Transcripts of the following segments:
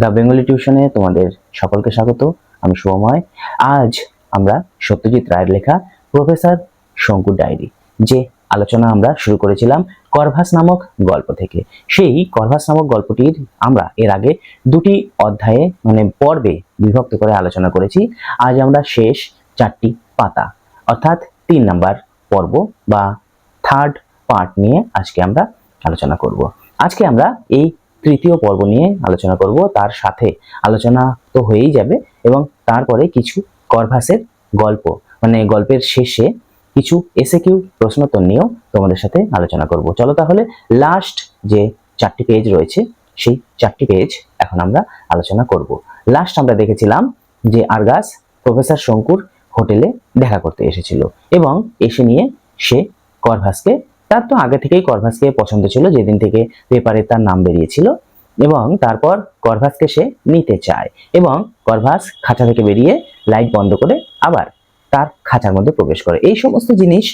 The Bengali টিউশনে তোমাদের সকলকে স্বাগত, আমি শুভময় আজ আমরা সত্যজিৎ রায়ের লেখা প্রফেসর শঙ্কুর ডায়েরি, যে আলোচনা আমরা শুরু করেছিলাম করভাস নামক গল্প থেকে। সেই করভাস নামক গল্পটির আমরা এর আগে দুটি অধ্যায়ে মানে পর্বে বিভক্ত করে আলোচনা করেছি। আজ আমরা শেষ চারটি পাতা, অর্থাৎ তিন নাম্বার পর্ব বা থার্ড পার্ট নিয়ে আজকে আমরা আলোচনা করব। আজকে আমরা এই তৃতীয় পর্ব নিয়ে আলোচনা করব। তার সাথে আলোচনা তো হয়েই যাবে এবং তারপরে কিছু করভাসের গল্প মানে গল্পের শেষে কিছু এসে কিউ প্রশ্নোত্তর নিয়েও তোমাদের সাথে আলোচনা করব। চলো তাহলে লাস্ট যে চারটি পেজ রয়েছে, সেই চারটি পেজ এখন আমরা আলোচনা করব। লাস্ট আমরা দেখেছিলাম যে আরগাস প্রফেসর শঙ্কুর হোটেলে দেখা করতে এসেছিল এবং এসে নিয়ে সে করভাসকে তার তো আগে থেকেই করভাসকে পছন্দ ছিল, যেদিন থেকে পেপারে তার নাম বেরিয়েছিল এবং তারপর করভাসকে সে নিতে চায় এবং করভাস খাঁচা থেকে বেরিয়ে লাইট বন্ধ করে আবার তার খাঁচার মধ্যে প্রবেশ করে। এই সমস্ত জিনিস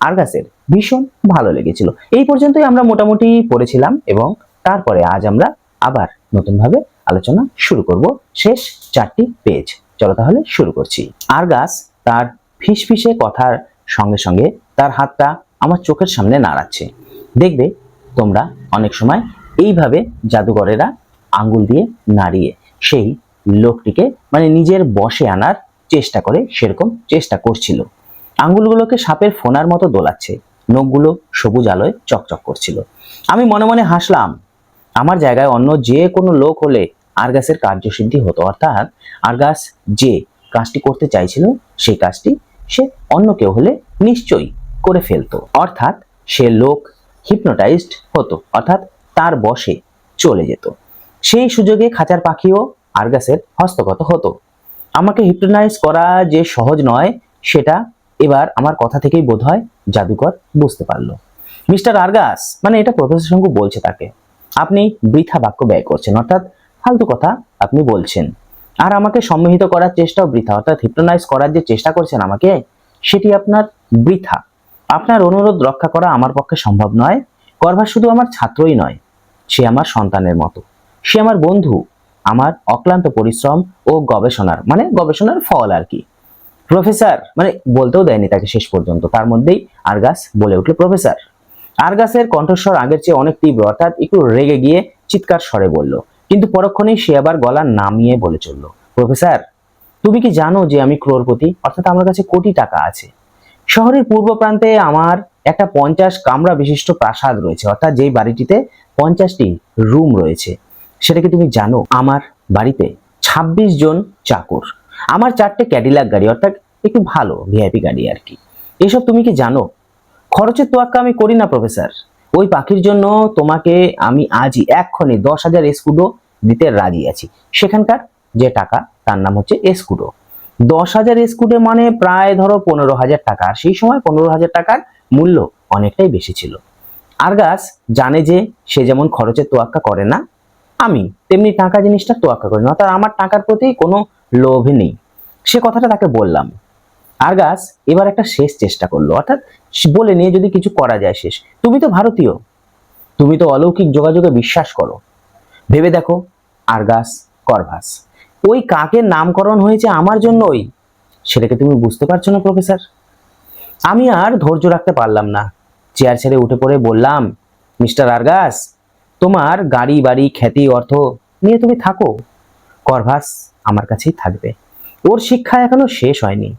আরগাসের ভীষণ ভালো লেগেছিল। এই পর্যন্তই আমরা মোটামুটি পড়েছিলাম এবং তারপরে আজ আমরা আবার নতুনভাবে আলোচনা শুরু করব। শেষ চারটি পেজ। চলো তাহলে শুরু করছি। আরগাস তার ফিসফিসে কথার সঙ্গে সঙ্গে তার হাতটা আমার চোখের সামনে নাড়াচ্ছে। দেখবে তোমরা অনেক সময় এইভাবে জাদুঘরেরা আঙ্গুল দিয়ে নাড়িয়ে সেই লোকটিকে মানে নিজের বসে আনার চেষ্টা করে, সেরকম চেষ্টা করছিল। আঙ্গুলগুলোকে সাপের ফোনার মতো দোলাচ্ছে, নখগুলো সবুজ আলোয় চকচক করছিল। আমি মনে মনে হাসলাম, আমার জায়গায় অন্য যে কোনো লোক হলে আরগাসের কার্যসিদ্ধি হতো, অর্থাৎ আরগাস যে কাজটি করতে চাইছিল, সেই কাজটি সে অন্য কেউ হলে নিশ্চয়ই করে ফেলতো। অর্থাৎ সে লোক হিপনোটাইজড হতো, অর্থাৎ তার বশে চলে যেত। সেই সুযোগে খাঁচার পাখিও আরগাসের হস্তগত হতো। আমাকে হিপনোটাইজ করা যে সহজ নয়, সেটা এবার আমার কথা থেকেই বোধ হয় জাদুকর বুঝতে পারল। মিস্টার আরগাস মানে এটা প্রফেসর শঙ্কু বলছে তাকে, আপনি বৃথা বাক্য ব্যয় করছেন, অর্থাৎ ফালতু কথা আপনি বলছেন। আর আমাকে সম্মোহিত করার চেষ্টাও বৃথা, অর্থাৎ হিপনোটাইজ করার যে চেষ্টা করছেন আমাকে, সেটি আপনার বৃথা। আপনার অনুরোধ রক্ষা করা আমার পক্ষে সম্ভব নয়। করভা শুধু আমার ছাত্রই নয়। সে আমার সন্তানের মতো। সে আমার বন্ধু। আমার অক্লান্ত পরিশ্রম ও গবেষণার মানে গবেষণার ফল আর কি। প্রফেসর মানে বলতেও দেয়নি তাকে শেষ পর্যন্ত। তার মধ্যেই আরগাস বলে উঠল, প্রফেসর। আরগাসের কণ্ঠস্বর আগের চেয়ে অনেক তীব্র, অর্থাৎ একটু রেগে গিয়ে চিৎকার স্বরে বলল। কিন্তু পরক্ষণেই সে আবার গলা নামিয়ে বলে চলল, প্রফেসর, তুমি কি জানো যে আমি ক্রোরপতি অর্থাৎ আমার কাছে কোটি টাকা আছে। শহরের পূর্ব প্রান্তে আমার একটা পঞ্চাশ কামরা বিশিষ্ট প্রাসাদ রয়েছে। অর্থাৎ যেই বাড়িটিতে পঞ্চাশটি রুম রয়েছে, সেটা কি তুমি জানো? আমার বাড়িতে ২৬ জন চাকর। আমার চারটে ক্যাডিলাক গাড়ি, অর্থাৎ একটু ভালো ভিআইপি গাড়ি আর কি। এসব তুমি কি জানো? খরচের তোয়াক্কা আমি করি না, প্রফেসর। ওই পাখির জন্য তোমাকে আমি আজই এক্ষণে দশ হাজার এসকুডো দিতে রাজি আছি। সেখানকার যে টাকা, তার নাম হচ্ছে এসকুডো দশ হাজার এসকুডে মানে প্রায় ধরো পনেরো হাজার টাকা। আর সেই সময় পনেরো হাজার টাকার মূল্য অনেকটাই বেশি ছিল। আরগাস জানে যে সে যেমন খরচের তোয়াক্কা করে না, আমি তেমনি টাকা জিনিসটা তোয়াক্কা করি না। অর্থাৎ আমার টাকার প্রতি কোনো লোভ নেই। সে কথাটা তাকে বললাম। আরগাস এবার একটা শেষ চেষ্টা করল। অর্থাৎ বলে নিয়ে যদি কিছু করা যায় শেষ। তুমি তো ভারতীয়। তুমি তো অলৌকিক যোগাযোগে বিশ্বাস করো। ভেবে দেখো আরগাস করভাস। ওই কাকের নামকরণ হয়েছে আমার জন্যই? সেটাকে তুমি বুঝতে পারছ না, প্রফেসর। আমি আর ধৈর্য রাখতে পারলাম না। চেয়ার ছেড়ে উঠে পড়ে বললাম, মিস্টার আরগাস, তোমার গাড়ি, বাড়ি, খ্যাতি, অর্থ নিয়ে তুমি থাকো। করভাস আমার কাছেই থাকবে। ওর শিক্ষা এখনও শেষ হয়নি।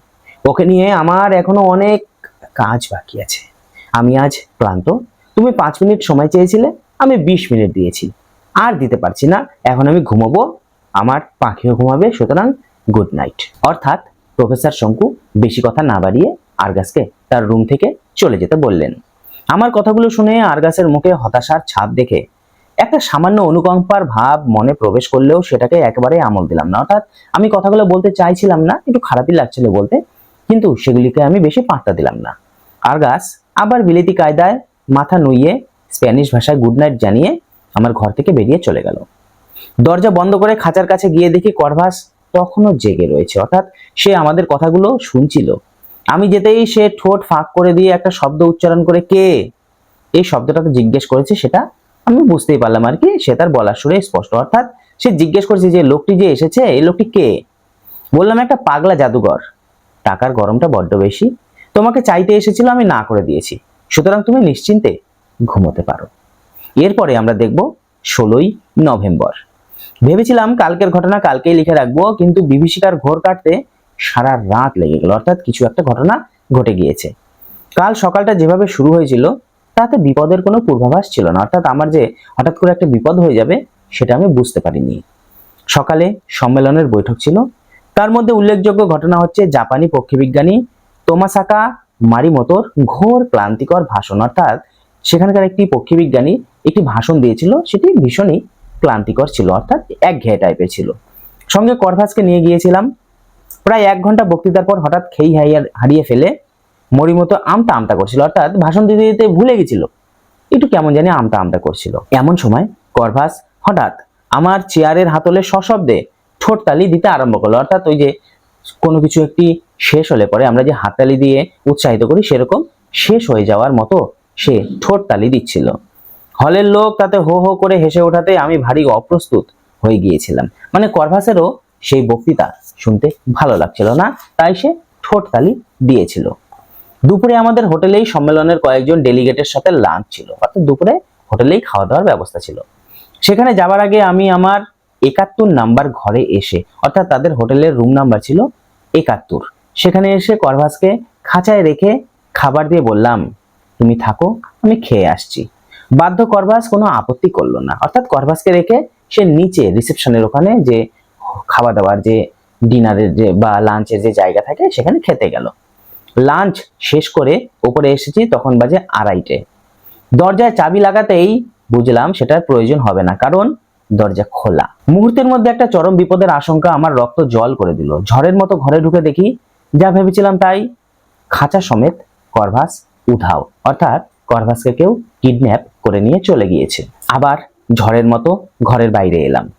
ওকে নিয়ে আমার এখনও অনেক কাজ বাকি আছে। আমি আজ ক্লান্ত। তুমি পাঁচ মিনিট সময় চেয়েছিলে, আমি বিশ মিনিট দিয়েছি। আর দিতে পারছি না। এখন আমি ঘুমাবো। আমার পাখিও ঘুমাবে, সুতরাং গুড নাইট অর্থাৎ প্রফেসর শঙ্কু বেশি কথা না বাড়িয়ে আরগাসকে তার রুম থেকে চলে যেতে বললেন। আমার কথাগুলো শুনে আরগাসের মুখে হতাশার ছাপ দেখে একটা সামান্য অনুকম্পার ভাব মনে প্রবেশ করলেও সেটাকে একেবারে আমল দিলাম না। অর্থাৎ আমি কথাগুলো বলতে চাইছিলাম না, একটু খারাপই লাগছিল বলতে, কিন্তু সেগুলিকে আমি বেশি পাত্তা দিলাম না। আরগাস আবার বিলেতি কায়দায় মাথা নুইয়ে স্প্যানিশ ভাষায় গুড নাইট জানিয়ে আমার ঘর থেকে বেরিয়ে চলে গেল। দরজা বন্ধ করে খাঁচার কাছে গিয়ে দেখি করভাস তখনও জেগে রয়েছে। অর্থাৎ সে আমাদের কথাগুলো শুনছিল। আমি যেতেই সে ঠোঁট ফাঁক করে দিয়ে একটা শব্দ উচ্চারণ করে, কে? এই শব্দটাকে জিজ্ঞেস করেছে, সেটা আমি বুঝতেই পারলাম আর কি, সে তার বলার সুরে স্পষ্ট। অর্থাৎ সে জিজ্ঞেস করছে যে, লোকটি যে এসেছে, এই লোকটি কে? বললাম, একটা পাগলা জাদুঘর। টাকার গরমটা বড্ড বেশি। তোমাকে চাইতে এসেছিল, আমি না করে দিয়েছি। সুতরাং তুমি নিশ্চিন্তে ঘুমোতে পারো। এরপরে আমরা দেখব ষোলোই নভেম্বর। ভেবেছিলাম কালকের ঘটনা কালকেই লিখে রাখব, কিন্তু বিভীষিকার ঘোর কাটতে সারা রাত লেগে গেল। অর্থাৎ কিছু একটা ঘটনা ঘটে গিয়েছে। কাল সকালটা যেভাবে শুরু হয়েছিল, তাতে বিপদের কোনো পূর্বাভাস ছিল না। অর্থাৎ আমার যে হঠাৎ করে একটা বিপদ হয়ে যাবে, সেটা আমি বুঝতে পারিনি। সকালে সম্মেলনের বৈঠক ছিল। তার মধ্যে উল্লেখযোগ্য ঘটনা হচ্ছে জাপানি পক্ষীবিজ্ঞানী তোমাসাকা মারিমোতোর ঘোর ক্লান্তিকর ভাষণ। অর্থাৎ সেখানকার একটি পক্ষীবিজ্ঞানী একটি ভাষণ দিয়েছিল, সেটি ভীষণই ক্লান্তিকর ছিল, অর্থাৎ একঘেয়ে টাইপের ছিল। সঙ্গে করভাসকে নিয়ে গিয়েছিলাম। প্রায় এক ঘণ্টা বক্তৃতার পর হঠাৎ খেই হারিয়ে হারিয়ে ফেলে মরিমতো আমতা আমতা করছিল, অর্থাৎ ভাষণ দিতে দিতে ভুলে গেছিল একটু কেমন জানি আমতা আমতা করছিল। এমন সময় করভাস হঠাৎ আমার চেয়ারের হাতলে সশব্দে ঠোঁটতালি দিতে আরম্ভ করল, অর্থাৎ ওই যে কোনো কিছু একটি শেষ হলে পরে আমরা যে হাততালি দিয়ে উৎসাহিত করি, সেরকম শেষ হয়ে যাওয়ার মতো সে ঠোঁটতালি দিচ্ছিল। হলের লোক তাতে হো হো করে হেসে ওঠাতে আমি ভারী অপ্রস্তুত হয়ে গিয়েছিলাম। মানে করভাসেরও সেই বক্তৃতা শুনতে ভালো লাগছিল না, তাই সে ঠোঁটতালি দিয়েছিল। দুপুরে আমাদের হোটেলেই সম্মেলনের কয়েকজন ডেলিগেটের সাথে লাঞ্চ ছিল, অর্থাৎ দুপুরে হোটেলেই খাওয়া দাওয়ার ব্যবস্থা ছিল। সেখানে যাবার আগে আমি আমার একাত্তর নাম্বার ঘরে এসে, অর্থাৎ তাদের হোটেলের রুম নাম্বার ছিল একাত্তর। সেখানে এসে করভাসকে খাঁচায় রেখে খাবার দিয়ে বললাম তুমি থাকো, আমি খেয়ে আসছি। বাধ্য করভাস কোনো আপত্তি করল না। অর্থাৎ করভাসকে রেখে সে নিচে রিসেপশনের ওখানে যে খাওয়া দাওয়ার যে ডিনারের যে বা লাঞ্চের যে জায়গা থাকে, সেখানে খেতে গেল। লাঞ্চ শেষ করে ওপরে এসেছি, তখন বাজে আড়াইটে। দরজায় চাবি লাগাতেই বুঝলাম সেটার প্রয়োজন হবে না, কারণ দরজা খোলা। মুহূর্তের মধ্যে একটা চরম বিপদের আশঙ্কা আমার রক্ত জল করে দিল। ঝড়ের মতো ঘরে ঢুকে দেখি, যা ভেবেছিলাম তাই খাঁচা সমেত করভাস উধাও। অর্থাৎ করভাসকে কেউ কিডন্যাপ করে নিয়ে চলে গিয়েছে। আবার ঝড়ের মতো ঘরের বাইরে এলাম।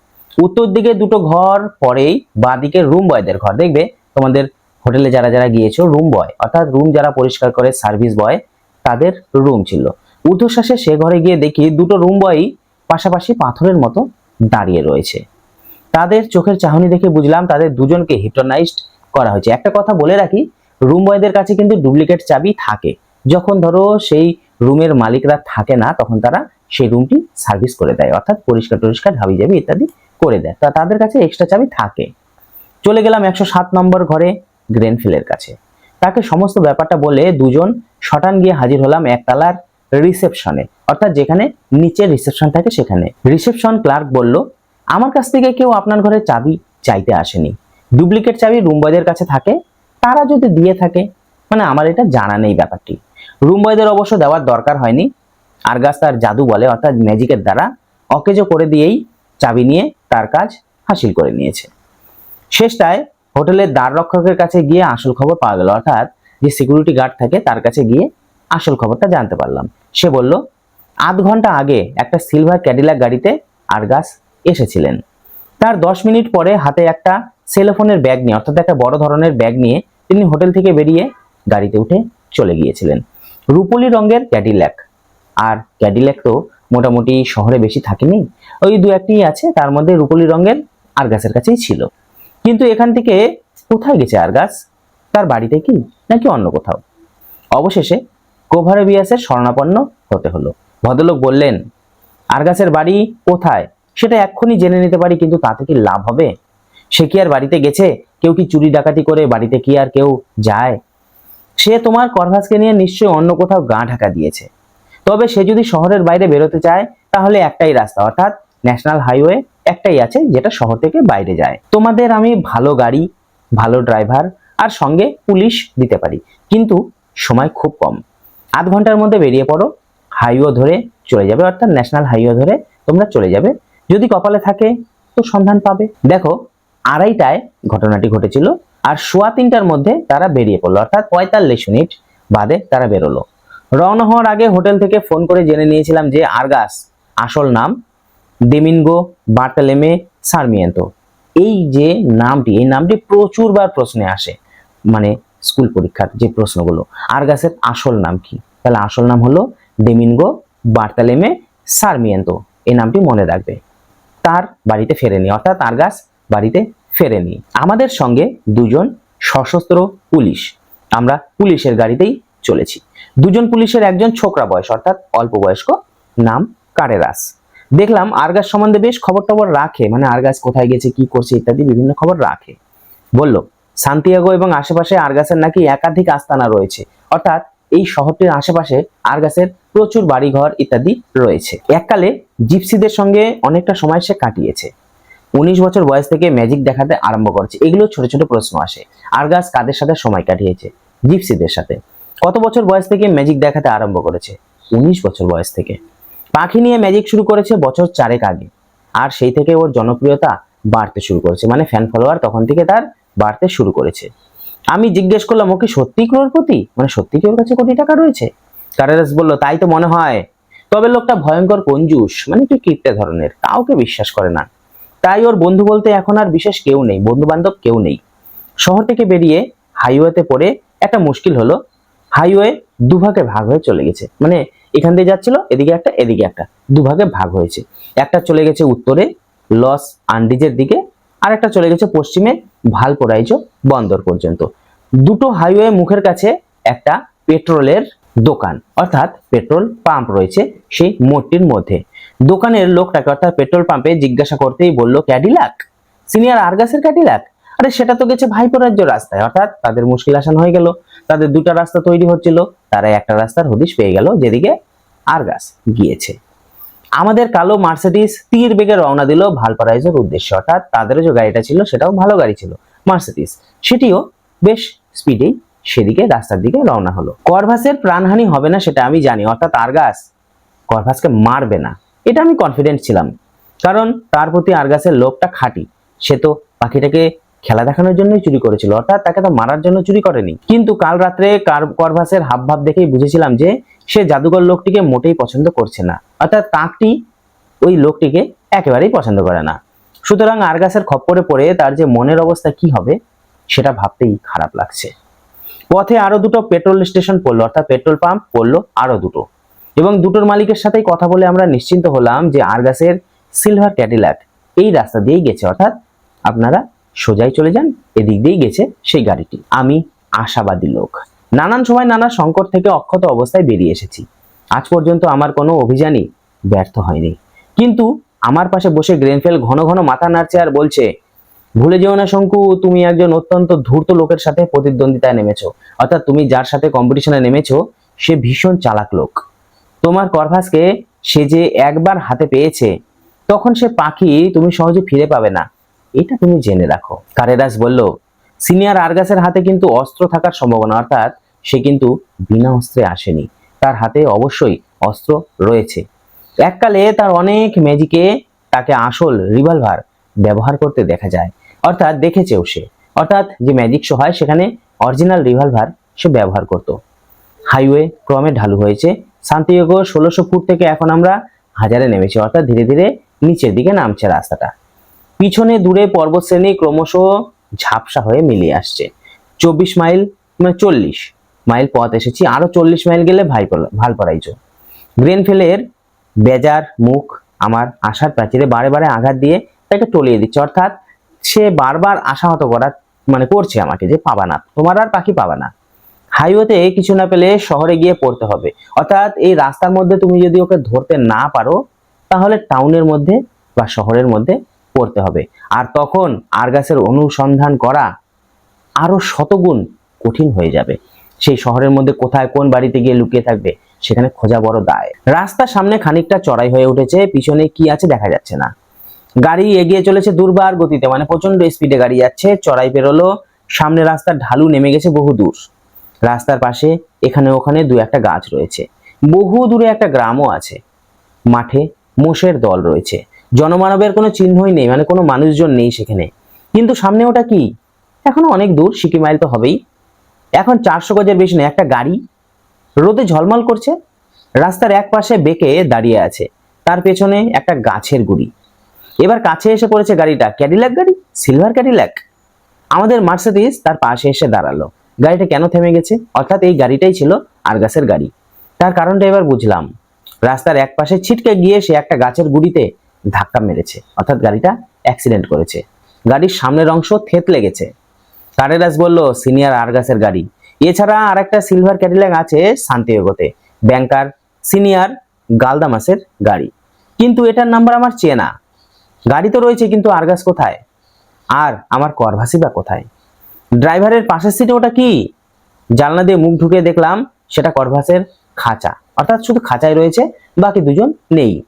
উত্তর দিকে দুটো ঘর, পরেই বাঁ বাঁদিকে রুম বয়দের ঘর। দেখবে তোমাদের হোটেলে যারা যারা গিয়েছো রুম বয় অর্থাৎ রুম যারা পরিষ্কার করে সার্ভিস বয় তাদের রুম ছিল। ঊর্ধ্বশ্বাসে সে ঘরে গিয়ে দেখি দুটো রুম বয়ই পাশাপাশি পাথরের মতো দাঁড়িয়ে রয়েছে। তাদের চোখের চাহনি দেখে বুঝলাম তাদের দুজনকে হিপটোনাইজড করা হয়েছে। একটা কথা বলে রাখি রুম বয়দের কাছে কিন্তু ডুপ্লিকেট চাবি থাকে। যখন ধরো সেই রুমের মালিকরা থাকে না, তখন তারা সেই রুমটি সার্ভিস করে দেয়, অর্থাৎ পরিষ্কার টরিষ্কার ঢাবি যাবি ইত্যাদি করে দেয়। তা তাদের কাছে এক্সট্রা চাবি থাকে। চলে গেলাম একশো সাত নম্বর ঘরে গ্রেনফিলের কাছে। তাকে সমস্ত ব্যাপারটা বলে দুজন শটান গিয়ে হাজির হলাম একতলার রিসেপশনে অর্থাৎ যেখানে নিচের রিসেপশন থাকে সেখানে। রিসেপশন ক্লার্ক বলল, আমার কাছ থেকে কেউ আপনার ঘরে চাবি চাইতে আসেনি। ডুপ্লিকেট চাবি রুম বয়দের কাছে থাকে। তারা যদি দিয়ে থাকে মানে আমার এটা জানা নেই ব্যাপারটি। রুম বয়দের অবশ্য দেওয়ার দরকার হয়নি। আরগাস তার জাদু বলে, অর্থাৎ ম্যাজিকের দ্বারা অকেজো করে দিয়েই চাবি নিয়ে তার কাজ হাসিল করে নিয়েছে। শেষটায় হোটেলের দ্বার রক্ষকের কাছে গিয়ে আসল খবর পাওয়া গেল, অর্থাৎ যে সিকিউরিটি গার্ড থাকে তার কাছে গিয়ে আসল খবরটা জানতে পারলাম। সে বলল, আধ ঘণ্টা আগে একটা সিলভার ক্যাডিলাক গাড়িতে আরগাস এসেছিলেন। তার দশ মিনিট পরে হাতে একটা সেলোফোনের ব্যাগ নিয়ে, অর্থাৎ একটা বড় ধরনের ব্যাগ নিয়ে তিনি হোটেল থেকে বেরিয়ে গাড়িতে উঠে চলে গিয়েছিলেন। রুপোলি রঙের ক্যাডিল্যাক আর ক্যাডিল্যাক তো মোটামুটি শহরে বেশি থাকেনি। ওই দু একটি আছে, তার মধ্যে রুপোলি রঙের আরগাসের কাছেই ছিল। কিন্তু এখান থেকে কোথায় গেছে আরগাস তার বাড়িতে কি, নাকি অন্য কোথাও? অবশেষে কোভারেবিয়াসের শরণাপন্ন হতে হলো। ভদ্রলোক বললেন আরগাসের বাড়ি কোথায়? সেটা এক্ষুনি জেনে নিতে পারি, কিন্তু তাতে কি লাভ হবে? সে কি আর বাড়িতে গেছে? কেউ কি চুরি ডাকাতি করে বাড়িতে কি আর কেউ যায়? সে তোমার করভাসকে নিয়ে নিশ্চয়ই অন্য কোথাও গা ঢাকা দিয়েছে। তবে সে যদি শহরের বাইরে বেরোতে চায়, তাহলে একটাই রাস্তা, অর্থাৎ ন্যাশনাল হাইওয়ে একটাই আছে যেটা শহর থেকে বাইরে যায়। তোমাদের আমি ভালো গাড়ি, ভালো ড্রাইভার আর সঙ্গে পুলিশ দিতে পারি, কিন্তু সময় খুব কম। আধ ঘণ্টার মধ্যে বেরিয়ে পড়ো, হাইওয়ে ধরে চলে যাবে, অর্থাৎ ন্যাশনাল হাইওয়ে ধরে তোমরা চলে যাবে। যদি কপালে থাকে, তো সন্ধান পাবে। দেখো, আড়াইটায় ঘটনাটি ঘটেছিল। আর সোয়া তিনটার মধ্যে তারা বেরিয়ে পড়ল, অর্থাৎ পঁয়তাল্লিশ মিনিট বাদে তারা বেরোলো। রওনা হওয়ার আগে হোটেল থেকে ফোন করে জেনে নিয়েছিলাম যে আরগাস, আসল নাম দেমিনগো বার্তালেমে, সারমিয়েন্তো। এই যে নামটি, এই নামটি প্রচুরবার প্রশ্নে আসে মানে স্কুল পরীক্ষার যে প্রশ্নগুলো, আরগাসের আসল নাম কি? তাহলে আসল নাম হলো ডেমিনগো, বার্তালেমে, সারমিয়েন্তো। এই নামটি মনে রাখবে। তার বাড়িতে ফেরেনি, অর্থাৎ আরগাস বাড়িতে ফেরেনি। আমাদের সঙ্গে দুজন সশস্ত্র পুলিশ। আমরা পুলিশের গাড়িতেই চলেছি। দুজন পুলিশের একজন ছোকরা বয়স, অর্থাৎ অল্প বয়স্ক, নাম কারেরাস। দেখলাম আরগাস সম্বন্ধে বেশ খবর টবর রাখে মানে আরগাস কোথায় গেছে, কি করছে ইত্যাদি বিভিন্ন খবর রাখে। বলল, সান্তিয়াগো এবং আশেপাশে আরগাসের নাকি একাধিক আস্তানা রয়েছে। অর্থাৎ এই শহরটির আশেপাশে আরগাসের প্রচুর বাড়িঘর ইত্যাদি রয়েছে। এককালে জিপসিদের সঙ্গে অনেকটা সময় সে কাটিয়েছে। উনিশ বছর বয়স থেকে ম্যাজিক দেখাতে আরম্ভ করেছে। এগুলো ছোট ছোট প্রশ্ন আসে। আরগাস কাদের সাথে সময় কাটিয়েছে? জিপসিদের সাথে। কত বছর বয়স থেকে ম্যাজিক দেখাতে আরম্ভ করেছে? উনিশ বছর বয়স থেকে। পাখি নিয়ে ম্যাজিক শুরু করেছে বছর চারেক আগে। আর সেই থেকে ওর জনপ্রিয়তা বাড়তে শুরু করেছে। মানে ফ্যান ফলোয়ার তখন থেকে তার বাড়তে শুরু করেছে। আমি জিজ্ঞেস করলাম ওকে সত্যি ক্রোড়পতি মানে সত্যি কি ওর কাছে কোটি টাকা রয়েছে? কারেরাস বলল, তাই তো মনে হয়। তবে লোকটা ভয়ঙ্কর কঞ্জুস। মানে একটু কিপটে ধরনের। কাউকে বিশ্বাস করে না। তাই ওর বন্ধু বলতে এখন আর বিশেষ কেউ নেই বন্ধু বান্ধব কেউ নেই। শহর থেকে বেরিয়ে হাইওয়েতে পড়ে একটা মুশকিল হলো, হাইওয়ে দুভাগে ভাগ হয়ে চলে গেছে। মানে এখান দিয়ে যাচ্ছিল, এদিকে একটা এদিকে একটা, দুভাগে ভাগ হয়েছে। একটা চলে গেছে উত্তরে, লস আন্ডিজের দিকে আর একটা চলে গেছে পশ্চিমে, ভালপোরাইজো বন্দর পর্যন্ত। দুটো হাইওয়ে মুখের কাছে একটা পেট্রোলের দোকান, অর্থাৎ পেট্রোল পাম্প রয়েছে সেই মোড়টির মধ্যে। দোকানের লোকটাকে অর্থাৎ পেট্রোল পাম্পে জিজ্ঞাসা করতেই বলল ক্যাডিলাক সিনিয়র আরগাসের ক্যাডিলাক আরে সেটা তো গেছে ভাইপো রাজ্য রাস্তায়, অর্থাৎ তাদের মুশকিল আসান হয়ে গেল। তাদের দুটো রাস্তা তৈরি হচ্ছিল তারা একটা রাস্তার হদিশ পেয়ে গেল, যেদিকে আরগাস গিয়েছে। আমাদের কালো মার্সিডিস তীর বেগে রওনা দিল ভালপারাইজের উদ্দেশ্যে, অর্থাৎ তাদেরও যে গাড়িটা ছিল সেটাও ভালো গাড়ি ছিল মার্সিডিস সেটিও বেশ স্পিডেই সেদিকে, রাস্তার দিকে রওনা হলো। করভাসের প্রাণহানি হবে না সেটা আমি জানি, অর্থাৎ আরগাস করভাসকে মারবে না। এটা আমি কনফিডেন্ট ছিলাম। কারণ তার প্রতি আরগাসের লোকটা খাঁটি। সে তো পাখিটাকে খেলা দেখানোর জন্যই চুরি করেছিল, অর্থাৎ তাকে তো মারার জন্য চুরি করেনি। কিন্তু কাল রাত্রে কার- করভাসের হাবভাব দেখেই বুঝেছিলাম যে, সে জাদুঘর লোকটিকে মোটেই পছন্দ করছে না। অর্থাৎ কাকটি ওই লোকটিকে একেবারেই পছন্দ করে না। সুতরাং আরগাসের খপ্পরে পড়ে তার যে মনের অবস্থা কি হবে, সেটা ভাবতেই খারাপ লাগছে। পথে আরও দুটো পেট্রোল স্টেশন পড়ল, অর্থাৎ পেট্রোল পাম্প পড়ল আরও দুটো। এবং দুটোর মালিকের সাথেই কথা বলে আমরা নিশ্চিন্ত হলাম যে আরগাসের সিলভার ক্যাডিলাক এই রাস্তা দিয়েই গেছে, অর্থাৎ আপনারা সোজাই চলে যান, এদিক দিয়েই গেছে সেই গাড়িটি। আমি আশাবাদী লোক। নানান সময় নানা সংকট থেকে অক্ষত অবস্থায় বেরিয়ে এসেছি। আজ পর্যন্ত আমার কোনো অভিযানই ব্যর্থ হয়নি। কিন্তু আমার পাশে বসে গ্রেনফেল ঘন ঘন মাথা নাড়ছে আর বলছে, ভুলে যেও না শঙ্কু, তুমি একজন অত্যন্ত ধূর্ত লোকের সাথে প্রতিদ্বন্দ্বিতায় নেমেছো। অর্থাৎ তুমি যার সাথে কম্পিটিশনে নেমেছো, সে ভীষণ চালাক লোক। তোমার করভাসকে সে যে একবার হাতে পেয়েছে, তখন সে পাখি তুমি সহজে ফিরে পাবে না। এটা তুমি জেনে রাখো। কারেরাস বলল, সিনিয়র আরগাসের হাতে কিন্তু অস্ত্র থাকার সম্ভাবনা, অর্থাৎ সে কিন্তু বিনা অস্ত্রে আসেনি। তার হাতে অবশ্যই অস্ত্র রয়েছে। এককালে তার অনেক ম্যাজিকে তাকে আসল রিভলভার ব্যবহার করতে দেখা যায়। অর্থাৎ দেখেছেও সে। অর্থাৎ যে ম্যাজিক শো হয়, সেখানে অরিজিনাল রিভলভার সে ব্যবহার করত। হাইওয়ে ক্রমে ঢালু হয়েছে। শান্তিয়োগো ষোলোশো ফুট থেকে এখন আমরা হাজারে নেমেছি, অর্থাৎ ধীরে ধীরে নিচের দিকে নামছে রাস্তাটা। পিছনে দূরে পর্বতশ্রেণী ক্রমশ ঝাপসা হয়ে মিলিয়ে আসছে। চব্বিশ মাইল মানে চল্লিশ মাইল পথ এসেছি। আরও চল্লিশ মাইল গেলে ভাই ভাইপল- ভালপরাইজো গ্রেনফেলের বেজার মুখ আমার আশার প্রাচীরে বারে বারে আঘাত দিয়ে তাকে টলিয়ে দিচ্ছে। অর্থাৎ সে বারবার আশাহত করার মানে করছে আমাকে যে পাবা না। তোমার আর পাখি পাবা না। হাইওয়েতে কিছু না পেলে শহরে গিয়ে পড়তে হবে। অর্থাৎ এই রাস্তার মধ্যে তুমি যদি ওকে ধরতে না পারো, তাহলে টাউনের মধ্যে বা শহরের মধ্যে পড়তে হবে। আর তখন আরগাসের অনুসন্ধান করা আরও শতগুণ কঠিন হয়ে যাবে। সেই শহরের মধ্যে কোথায় কোন বাড়িতে গিয়ে লুকিয়ে থাকবে, সেখানে খোঁজা বড় দায়। রাস্তার সামনে খানিকটা চড়াই হয়ে উঠেছে, পিছনে কি আছে দেখা যাচ্ছে না। গাড়ি এগিয়ে চলেছে দুর্বার গতিতে মানে প্রচণ্ড স্পিডে গাড়ি যাচ্ছে, চড়াই পেরোলো, সামনে রাস্তার ঢালু নেমে গেছে বহু দূর রাস্তার পাশে, এখানে ওখানে দু একটা গাছ রয়েছে। বহু দূরে একটা গ্রামও আছে। মাঠে মোষের দল রয়েছে। জনমানবের কোনো চিহ্নই নেই মানে কোনো মানুষজন নেই সেখানে। কিন্তু সামনে ওটা কি? এখনও অনেক দূর, সিকি মাইল তো হবেই। এখন চারশো গজের বেশি নেই একটা গাড়ি। রোদে ঝলমল করছে। রাস্তার এক পাশে বেঁকে দাঁড়িয়ে আছে। তার পেছনে একটা গাছের গুড়ি। এবার কাছে এসে পড়েছে গাড়িটা। ক্যাডিল্যাক গাড়ি? সিলভার ক্যাডিল্যাক আমাদের মার্সিডিস তার পাশে এসে দাঁড়াল। গাড়িটা কেন থেমে গেছে? অর্থাৎ এই গাড়িটাই ছিল আরগাসের গাড়ি। তার কারণটা এবার বুঝলাম। রাস্তার এক পাশে ছিটকে গিয়ে সে একটা গাছের গুড়িতে ধাক্কা মেরেছে। অর্থাৎ গাড়িটা অ্যাক্সিডেন্ট করেছে। গাড়ির সামনের অংশ থেত লেগেছে কারেরাস বলল, সিনিয়র আরগাসের গাড়ি। এছাড়া আর একটা সিলভার ক্যাডিল্যাক আছে শান্তিয়োগতে ব্যাংকার সিনিয়র গালদামাসের গাড়ি। কিন্তু এটার নাম্বার আমার চেনা। গাড়ি তো রয়েছে, কিন্তু আরগাস কোথায়? আর আমার করভাসি বা কোথায়? ড্রাইভারের পাশের সিটে ওটা কি? জানলা দিয়ে মুখ ঢুকে দেখলাম সেটা করভাসের খাঁচা। অর্থাৎ শুধু খাঁচায় রয়েছে, বাকি দুজন নেই।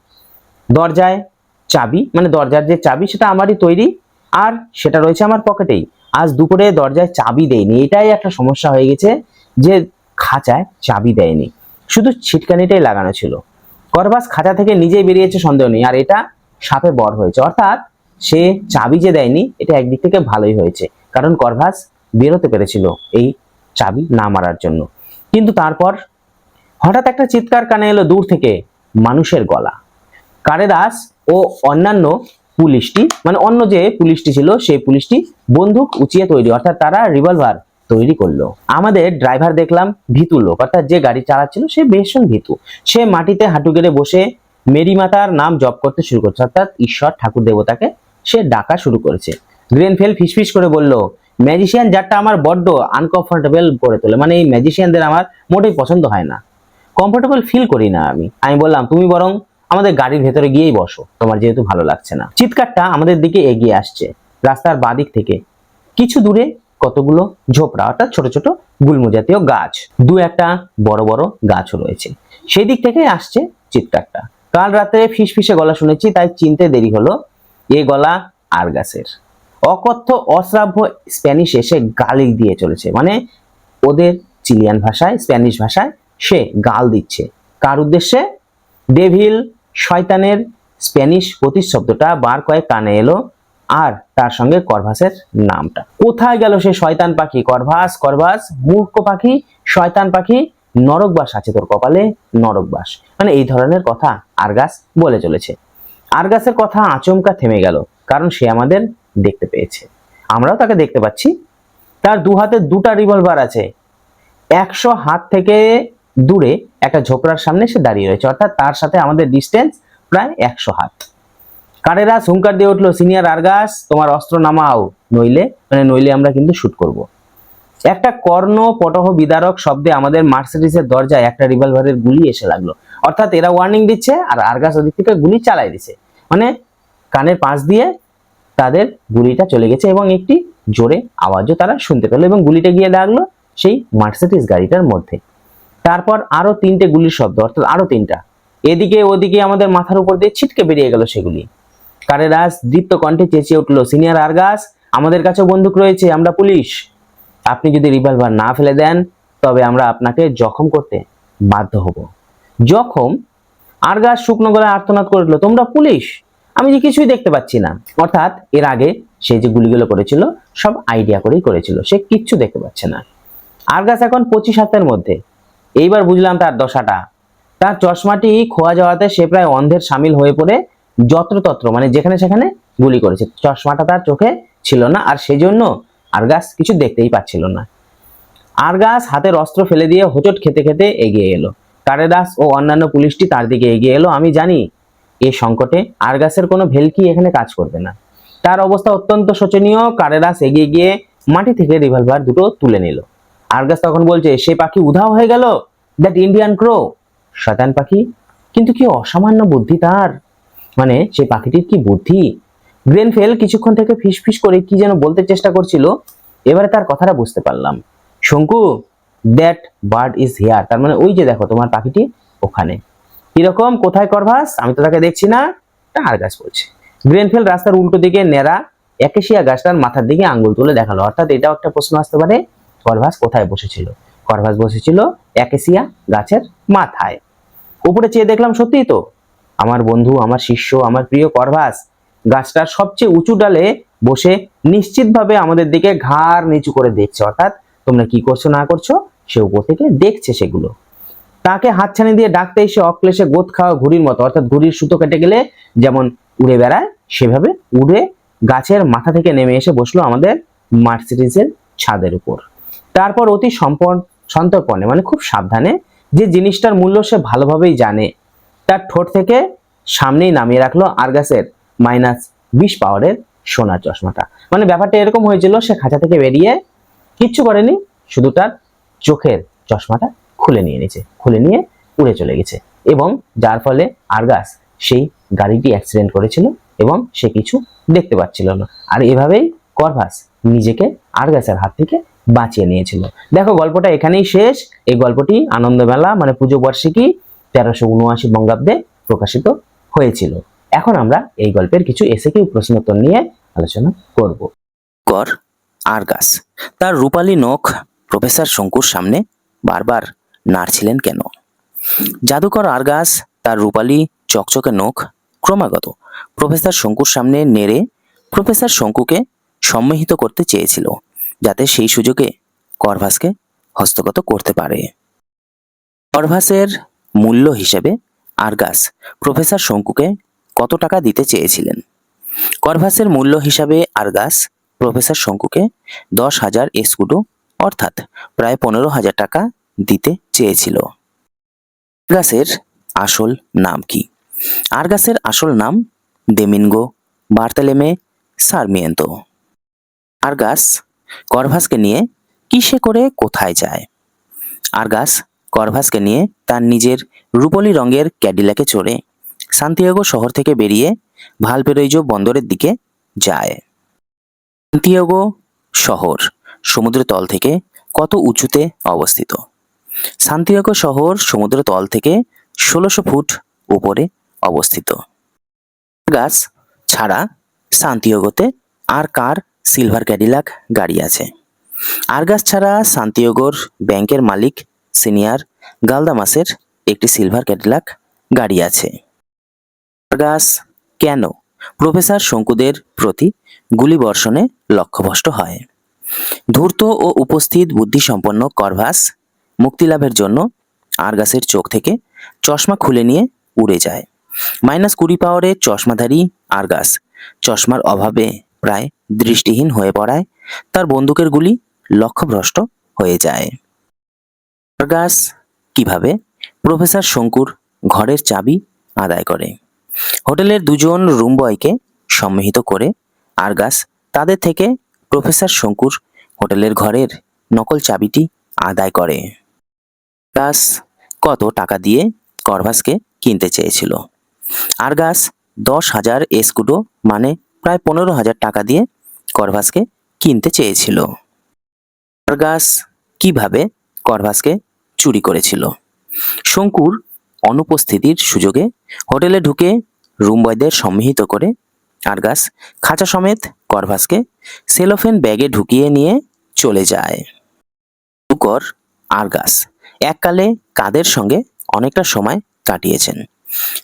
দরজায় চাবি মানে দরজার যে চাবি সেটা আমারই তৈরি আর সেটা রয়েছে আমার পকেটেই। আজ দুপুরে দরজায় চাবি দেয়নি। এটাই একটা সমস্যা হয়ে গেছে যে খাঁচায় চাবি দেয়নি। শুধু ছিটকানিটাই লাগানো ছিল। করবাস খাঁচা থেকে নিজেই বেরিয়েছে, সন্দেহ নেই। আর এটা সাপে বর হয়েছে। অর্থাৎ সে চাবি যে দেয়নি, এটা একদিক থেকে ভালোই হয়েছে। কারণ করভাস বেরোতে পেরেছিল এই চাবি না মারার জন্য। কিন্তু তারপর হঠাৎ একটা চিৎকার কানে এলো দূর থেকে মানুষের গলা। কারেদাস ও অন্যান্য পুলিশটি মানে অন্য যে পুলিশটি ছিল, সেই পুলিশটি বন্দুক উঁচিয়ে তৈরি, অর্থাৎ তারা রিভলভার তৈরি করল। আমাদের ড্রাইভার দেখলাম ভীতু লোক, অর্থাৎ যে গাড়ি চালাচ্ছিল সে ভীষণ ভীতু। সে মাটিতে হাঁটু গেড়ে বসে মেরি মাতার নাম জপ করতে শুরু করছে, অর্থাৎ ঈশ্বর ঠাকুর দেবতাকে সে ডাকা শুরু করেছে। গ্রেনফেল ফিসফিস করে বলল, ম্যাজিশিয়ান যারটা আমার বড্ড আনকমফোর্টেবল করে তোলে। মানে এই ম্যাজিশিয়ানদের আমার মোটেই পছন্দ হয় না। কমফোর্টেবল ফিল করি না আমি। আমি বললাম, তুমি বরং আমাদের গাড়ির ভেতরে গিয়েই বসো। তোমার যেহেতু ভালো লাগছে না। চিৎকারটা আমাদের দিকে এগিয়ে আসছে, রাস্তার বাদিক থেকে। কিছু দূরে কতগুলো ঝোপড়া, অর্থাৎ ছোট ছোট গুল্ম জাতীয় গাছ, দু একটা বড় বড় গাছও রয়েছে। সেই দিক থেকে আসছে চিৎকারটা। কাল রাতে ফিস ফিসে গলা শুনেছি, তাই চিনতে দেরি হলো। এ গলা আর গাছের। অকথ্য, অশ্রাব্য স্প্যানিশ এসে গালি দিয়ে চলেছে। মানে ওদের চিলিয়ান ভাষায় স্প্যানিশ ভাষায় সে গাল দিচ্ছে। কার উদ্দেশ্যে? ডেভিল শয়তানের স্প্যানিশ প্রতিশব্দটা বার কয়েক কানে এলো আর তার সঙ্গে করভাসের নামটা। কোথায় গেল সে শয়তান পাখি? করভাস করভাস, মূর্খ পাখি, শয়তান পাখি নরকবাস আছে তোর কপালে নরকবাস মানে এই ধরনের কথা আরগাস বলে চলেছে। আরগাসের কথা আচমকা থেমে গেল, কারণ সে আমাদের দেখতে পেয়েছে। আমরাও তাকে দেখতে পাচ্ছি। তার দু হাতে দুটা রিভলভার আছে। একশো হাত থেকে দূরে একটা ঝোপড়ার সামনে সে দাঁড়িয়ে রয়েছে। অর্থাৎ তার সাথে আমাদের ডিস্টেন্স প্রায় একশো হাত। কারেরা হুঙ্কার দিয়ে উঠল, সিনিয়র আরগাস, তোমার অস্ত্র নামাও। নইলে মানে নইলে আমরা কিন্তু শুট করব। একটা কর্ণ পটহ বিদারক শব্দে আমাদের মার্সিডিসের দরজায় একটা রিভলভারের গুলি এসে লাগল। অর্থাৎ এরা ওয়ার্নিং দিচ্ছে আর আরগাস ওদিক থেকে গুলি চালাই দিছে। মানে কানের পাশ দিয়ে তাদের গুলিটা চলে গেছে এবং একটি জোরে আওয়াজও তারা শুনতে পেল এবং গুলিটা গিয়ে লাগল সেই মার্সিডিস গাড়িটার মধ্যে। তারপর আরও তিনটে গুলির শব্দ, অর্থাৎ আরও তিনটা। এদিকে ওদিকে আমাদের মাথার উপর দিয়ে ছিটকে বেরিয়ে গেল সেগুলি। কারেরাস দীপ্ত কণ্ঠে চেঁচিয়ে উঠল, সিনিয়র আরগাস, আমাদের কাছেও বন্দুক রয়েছে, আমরা পুলিশ। আপনি যদি রিভলভার না ফেলে দেন, তবে আমরা আপনাকে জখম করতে বাধ্য হব। জখম আরগাস শুকনো গলায় আর্তনাদ করে উঠল, তোমরা পুলিশ? আমি যে কিছুই দেখতে পাচ্ছি না। অর্থাৎ এর আগে সে যে গুলিগুলো করেছিল, সব আইডিয়া করেই করেছিল। সে কিচ্ছু দেখতে পাচ্ছে না। আরগাস এখন পঁচিশ হাতের মধ্যে। এইবার বুঝলাম তার দশাটা। তার চশমাটি খোয়া যাওয়াতে সে প্রায় অন্ধের সামিল হয়ে পড়ে যত্রতত্র মানে যেখানে সেখানে গুলি করেছে। চশমাটা তার চোখে ছিল না আর সেই সেজন্য আরগাস কিছু দেখতেই পাচ্ছিল না। আরগাস হাতের অস্ত্র ফেলে দিয়ে হোঁচট খেতে খেতে এগিয়ে এলো। কারেদাস ও অন্যান্য পুলিশটি তার দিকে এগিয়ে এলো। আমি জানি এই সংকটে আরগাসের কোনো ভেলকি এখানে কাজ করবে না। তার অবস্থা অত্যন্ত শোচনীয়। কারেদাস এগিয়ে গিয়ে মাটি থেকে রিভলভার দুটো তুলে নিল। আরগাস তখন বলছে, সে পাখি উধাও হয়ে গেল? দ্যাট ইন্ডিয়ান ক্রো শতান পাখি? কিন্তু কি অসামান্য বুদ্ধি তার? মানে সেই পাখিটির কি বুদ্ধি? গ্রেনফেল কিছুক্ষণ থেকে ফিসফিস করে কি যেন বলতে চেষ্টা করছিল। এবারে তার কথাটা বুঝতে পারলাম। Shonku that bird is here তার মানে ওই যে দেখো তোমার পাখিটি ওখানে। কীরকম, কোথায় করভাস, আমি তো তাকে দেখছি না তা আর গাছ বলছে। গ্রেনফেল রাস্তার উল্টো দিকে নেড়া একেশিয়া গাছটার মাথার দিকে আঙ্গুল তুলে দেখাল। অর্থাৎ এটাও একটা প্রশ্ন আসতে পারে, করভাস কোথায় বসেছিল? করভাস বসেছিল একেশিয়া গাছের মাথায়। উপরে চেয়ে দেখলাম, সত্যিই তো, আমার বন্ধু, আমার শিষ্য, আমার প্রিয় করভাস গাছটার সবচেয়ে উঁচু ডালে বসে নিশ্চিতভাবে আমাদের দিকে ঘাড় নিচু করে দেখছে। অর্থাৎ তোমরা কি করছ, না করছ সে উপর থেকে দেখছে সেগুলো। তাকে হাতছানি দিয়ে ডাকতে এসে অক্লেশে গোদ খাওয়া ঘুড়ির মতো, অর্থাৎ ঘুড়ির সুতো কেটে গেলে যেমন উড়ে বেড়ায়, সেভাবে উড়ে গাছের মাথা থেকে নেমে এসে বসল আমাদের মার্সিডিজের ছাদের উপর। তারপর অতি সম্পন, সন্তর্পণে মানে খুব সাবধানে যে জিনিসটার মূল্য সে ভালোভাবেই জানে, তার ঠোঁট থেকে সামনেই নামিয়ে রাখল আরগাসের মাইনাস বিশ পাওয়ারের সোনার চশমাটা। মানে ব্যাপারটা এরকম হয়েছিল, সে খাঁচা থেকে বেরিয়ে কিচ্ছু করেনি, শুধু তার চোখের চশমাটা খুলে নিয়ে নিয়েছে, খুলে নিয়ে উড়ে চলে গেছে। এবং যার ফলে আরগাস সেই গাড়িটি অ্যাক্সিডেন্ট করেছিল এবং সে কিছু দেখতে পাচ্ছিল না। আর এভাবেই করভাস নিজেকে আরগাসের হাত থেকে বাঁচিয়ে নিয়েছিল। দেখো, গল্পটা এখানেই শেষ। এই গল্পটি আনন্দমেলা মানে পুজো বার্ষিকী তেরোশো উনআশি বঙ্গাব্দে প্রকাশিত হয়েছিল। এখন আমরা এই গল্পের কিছু এসে কিউ প্রশ্নোত্তর নিয়ে আলোচনা করব। কর আরগাস। তার রূপালী নখ প্রফেসর শঙ্কুর সামনে বারবার নাড়ছিলেন কেন? জাদুকর আরগাস, তার রূপালী চকচকে নখ ক্রমাগত প্রফেসর শঙ্কুর সামনে নেড়ে প্রফেসর শঙ্কুকে সম্মোহিত করতে চেয়েছিল, যাতে সেই সুযোগে করভাসকে হস্তগত করতে পারে। করভাসের মূল্য হিসেবে আরগাস প্রফেসর শঙ্কুকে কত টাকা দিতে চেয়েছিলেন? করভাসের মূল্য হিসাবে আরগাস প্রফেসর শঙ্কুকে দশ হাজার এসকুডো, অর্থাৎ প্রায় পনেরো হাজার টাকা দিতে চেয়েছিল। আরগাসের আসল নাম কি? আরগাসের আসল নাম দেমিনগো বার্তালেমে সারমিয়েন্তো। আরগাস করভাসকে নিয়ে কিসে করে কোথায় যায়? আরগাস করভাসকে নিয়ে তার নিজের রূপলি রঙের ক্যাডিলাকে চড়ে সান্তিয়াগো শহর থেকে বেরিয়ে ভালপেরৈজো বন্দরের দিকে যায়। সান্তিয়াগো শহর সমুদ্র তল থেকে কত উঁচুতে অবস্থিত? সান্তিয়াগো শহর সমুদ্র তল থেকে ষোলোশো ফুট উপরে অবস্থিত। গাছ ছাড়া সান্তিয়াগোতে আর কার সিলভার ক্যাডিলাক গাড়ি আছে? আরগাস ছাড়া সান্তিয়াগোর ব্যাংকের মালিক সিনিয়র গালদামাসের একটি সিলভার ক্যাডিলাক গাড়ি আছে। আরগাস কেন প্রফেসর শঙ্কুদের প্রতি গুলিবর্ষণে লক্ষ্যভ্রষ্ট হয়? ধূর্ত ও উপস্থিত বুদ্ধিসম্পন্ন করভাস মুক্তিলাভের জন্য আরগাসের চোখ থেকে চশমা খুলে নিয়ে উড়ে যায়। মাইনাস কুড়ি পাওয়ারের চশমাধারী আরগাস। চশমার অভাবে প্রায় দৃষ্টিহীন হয়ে পড়ায়, তার বন্দুকের গুলি লক্ষ্যভ্রষ্ট হয়ে যায়। আরগাস কীভাবে প্রফেসর শঙ্কুর ঘরের চাবি আদায় করে? হোটেলের দুজন রুম বয়কে সম্মিলিত করে আরগাস তাদের থেকে প্রফেসর শঙ্কুর হোটেলের ঘরের নকল চাবিটি আদায় করে। গাস কত টাকা দিয়ে করভাসকে কিনতে চেয়েছিল? আরগাস দশ হাজার এসকুডো মানে প্রায় পনেরো হাজার টাকা দিয়ে করভাসকে কিনতে চেয়েছিল। আরগাস কীভাবে করভাসকে চুরি করেছিল? শঙ্কুর অনুপস্থিতির সুযোগে হোটেলে ঢুকে রুম বয়দের সম্মিলিত করে আরগাস খাঁচা সমেত করভাসকে সেলোফেন ব্যাগে ঢুকিয়ে নিয়ে চলে যায়। কর আরগাস এককালে কাদের সঙ্গে অনেকটা সময় কাটিয়েছেন?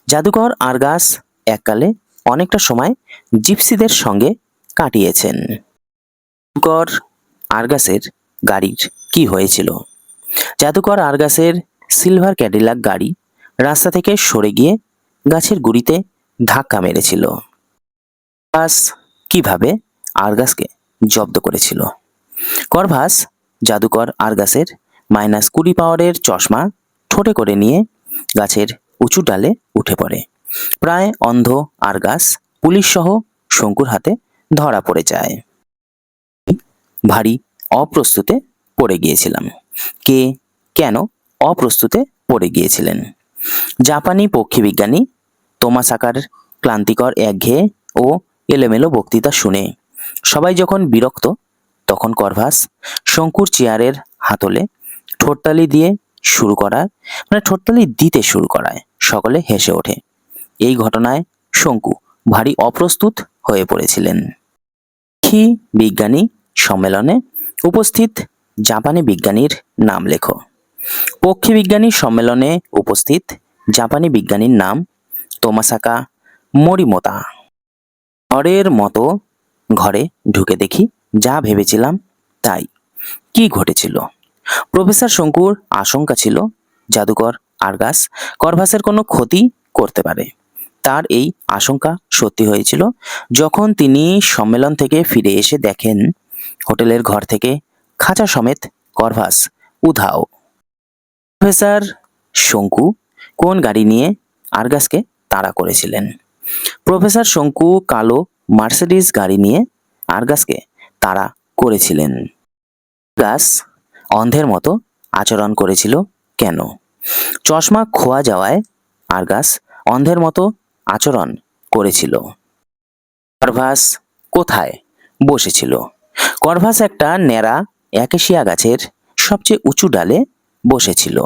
জাদুকর আরগাস এককালে অনেকটা সময় জিপসিদের সঙ্গে কাটিয়েছেন। জাদুকর আরগাসের গাড়ির কি হয়েছিল? জাদুকর আরগাসের সিলভার ক্যাডিলাক গাড়ি রাস্তা থেকে সরে গিয়ে গাছের গুড়িতে ধাক্কা মেরেছিল। করভাস কীভাবে আরগাসকে জব্দ করেছিল? করভাস জাদুকর আরগাসের মাইনাস কুড়ি পাওয়ারের চশমা ঠোঁটে করে নিয়ে গাছের উঁচু ডালে উঠে পড়ে। প্রায় অন্ধ আরগাস পুলিশ সহ শঙ্কুর হাতে ধরা পড়ে যায়। ভারী অপ্রস্তুতে পড়ে গিয়েছিলাম। কে কেন অপ্রস্তুতে পড়ে গিয়েছিলেন? জাপানি পক্ষীবিজ্ঞানী তোমাসাকার ক্লান্তিকর একঘেয়ে ও এলোমেলো বক্তৃতা শুনে সবাই যখন বিরক্ত, তখন করভাস শঙ্কুর চেয়ারের হাতলে ঠোঁটতালি দিয়ে শুরু করার মানে ঠোঁটতালি দিতে শুরু করায়, সকলে হেসে ওঠে। এই ঘটনায় শঙ্কু ভারী অপ্রস্তুত হয়ে পড়েছিলেন। পক্ষী বিজ্ঞানী সম্মেলনে উপস্থিত জাপানি বিজ্ঞানীর নাম লেখো। পক্ষী বিজ্ঞানী সম্মেলনে উপস্থিত জাপানি বিজ্ঞানীর নাম তোমাসাকা মরিমোতা। ঘরের মতো ঘরে ঢুকে দেখি, যা ভেবেছিলাম তাই। কি ঘটেছিল? প্রফেসর শঙ্কুর আশঙ্কা ছিল জাদুকর আরগাস করভাসের কোনো ক্ষতি করতে পারে। তার এই আশঙ্কা সত্যি হয়েছিল যখন তিনি সম্মেলন থেকে ফিরে এসে দেখেন হোটেলের ঘর থেকে খাঁচা সমেত করভাস উধাও। প্রফেসর শঙ্কু কোন গাড়ি নিয়ে আরগাসকে তাড়া করেছিলেন? প্রফেসর শঙ্কু কালো মার্সিডিজ গাড়ি নিয়ে আরগাসকে তাড়া করেছিলেন। গাছ অন্ধের মতো আচরণ করেছিল কেন? চশমা খোয়া যাওয়ায় আরগাস অন্ধের মতো আচরণ করেছিল। করভাস কোথায় বসেছিল? করভাস একটা ন্যাড়া একেশিয়া গাছের সবচেয়ে উঁচু ডালে বসেছিল।